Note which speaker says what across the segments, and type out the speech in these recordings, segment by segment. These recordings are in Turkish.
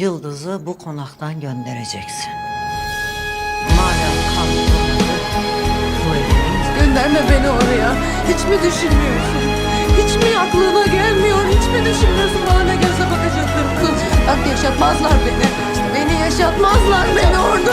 Speaker 1: Yıldız'ı bu konaktan göndereceksin. Madem kan durmadı, bu evin
Speaker 2: Gönderme beni oraya. Hiç mi düşünmüyorsun? Hiç mi aklına gelmiyor? Hiç mi düşünmüyorsun bana ne gelse bakacaktır? Bak yaşatmazlar beni. Beni yaşatmazlar. Beni orada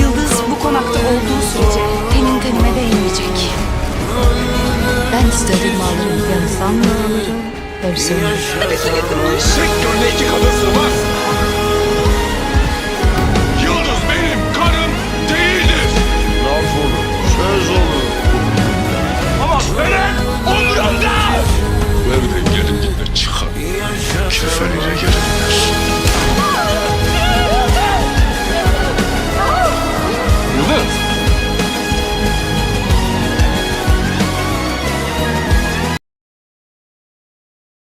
Speaker 3: Yıldız bu konakta olduğu sürece tenin tenime değmeyecek. Ben istediğimi alırım. Yanısam da alırım. Ölsün.
Speaker 4: Sektörde iki kadınsın var